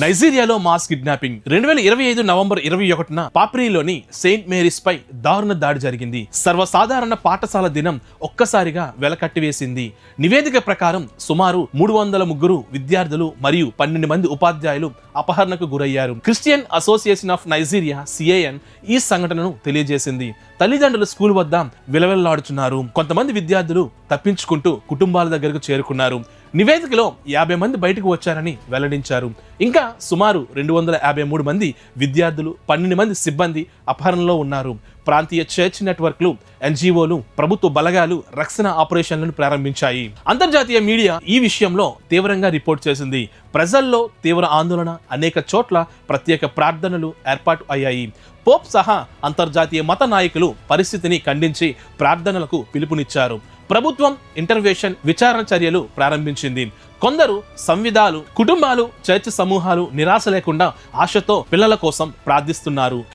నైజీరియాలో mass kidnapping. రెండు వేల ఇరవై ఐదు నవంబర్ ఇరవై ఒకటిన పాప్రీలోని సెయింట్ మేరీస్ పై దారుణ దాడి జరిగింది. సర్వసాధారణ పాఠశాల దినం ఒక్కసారిగా వెలకట్టివేసింది. నివేదిక ప్రకారం సుమారు మూడు వందల ముగ్గురు విద్యార్థులు మరియు పన్నెండు మంది ఉపాధ్యాయులు అపహరణకు గురయ్యారు. Christian Association of Nigeria CAN ఈ సంఘటనను తెలియజేసింది. తల్లిదండ్రులు స్కూల్ వద్ద విలవెల్లాడుచున్నారు. కొంతమంది విద్యార్థులు తప్పించుకుంటూ కుటుంబాల దగ్గరకు చేరుకున్నారు. నివేదికలో యాభై మంది బయటకు వచ్చారని వెల్లడించారు. ఇంకా సుమారు రెండు వందల యాభై మూడు మంది విద్యార్థులు పన్నెండు మంది సిబ్బంది అపహరణలో ఉన్నారు. ప్రాంతీయ చర్చ్ నెట్వర్క్లు ఎన్జిఓలు ప్రభుత్వ బలగాలు రక్షణ ఆపరేషన్లను ప్రారంభించాయి. అంతర్జాతీయ మీడియా ఈ విషయంలో తీవ్రంగా రిపోర్ట్ చేసింది. ప్రజల్లో తీవ్ర ఆందోళన అనేక చోట్ల ప్రత్యేక ప్రార్థనలు ఏర్పాటు అయ్యాయి. పోప్ సహా అంతర్జాతీయ మత నాయకులు పరిస్థితిని ఖండించి ప్రార్థనలకు పిలుపునిచ్చారు. ప్రభుత్వం ఇంటర్వేషన్ విచారణ చర్యలు ప్రారంభించింది. కొందరు సంవిధాలు కుటుంబాలు చర్చ్ సమూహాలు నిరాశ లేకుండా ఆశతో పిల్లల కోసం ప్రార్థిస్తున్నారు.